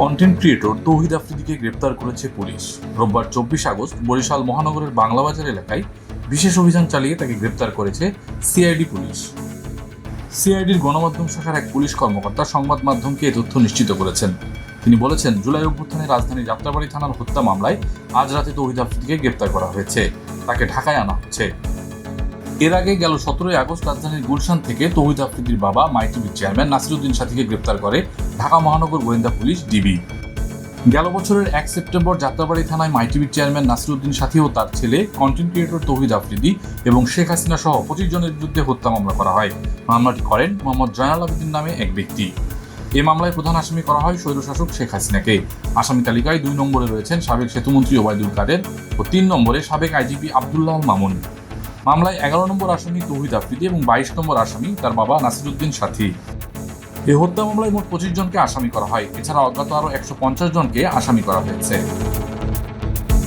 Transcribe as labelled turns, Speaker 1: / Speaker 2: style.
Speaker 1: Content creator তৌহিদ আফ্রিদিকে গ্রেপ্তার করেছে police. রোববার চব্বিশ আগস্ট বরিশাল মহানগরের বাংলাবাজার এলাকায় বিশেষ অভিযান চালিয়ে তাকে গ্রেপ্তার করেছে সিআইডি পুলিশ। সিআইডির গণমাধ্যম শাখার এক পুলিশ কর্মকর্তা সংবাদ মাধ্যমকে এ তথ্য নিশ্চিত করেছেন। তিনি বলেছেন, জুলাই অভ্যুত্থানে রাজধানীর যাত্রাবাড়ি থানার হত্যা মামলায় আজ রাতে তৌহিদ আফ্রিদিকে গ্রেপ্তার করা হয়েছে। তাকে ঢাকায় আনা হচ্ছে। এর আগে গেল সতেরোই আগস্ট রাজধানীর গুলশান থেকে তৌহিদ আফ্রিদির বাবা মাইটিভির চেয়ারম্যান নাসিরুদ্দিন সাথীকে গ্রেপ্তার করে ঢাকা মহানগর গোয়েন্দা পুলিশ ডিবি। গেল বছরের এক সেপ্টেম্বর যাত্রাবাড়ি থানায় মাইটিভির চেয়ারম্যান নাসিরুদ্দিন সাথী ও তার ছেলে কন্টেন্ট ক্রিয়েটর তৌহিদ আফ্রিদি এবং শেখ হাসিনা সহ পঁচিশ জনের বিরুদ্ধে হত্যা মামলা করা হয়। মামলাটি করেন মোহাম্মদ জয়নাল আবেদিন নামে এক ব্যক্তি। এ মামলায় প্রধান আসামি করা হয় স্বৈরশাসক শেখ হাসিনাকে। আসামি তালিকায় দুই নম্বরে রয়েছেন সাবেক সেতুমন্ত্রী ওবায়দুল কাদের ও তিন নম্বরে সাবেক আইজিপি আবদুল্লাহ মামুন। মামলায় এগারো নম্বর আসামি তৌহিদ আফ্রিদি এবং বাইশ নম্বর আসামি তার বাবা নাসিরুদ্দিন সাথী। এই হত্যা মামলায় মোট পঁচিশ জনকে আসামি করা হয়। এছাড়া অজ্ঞাত আরও একশো পঞ্চাশ জনকে আসামি করা হয়েছে।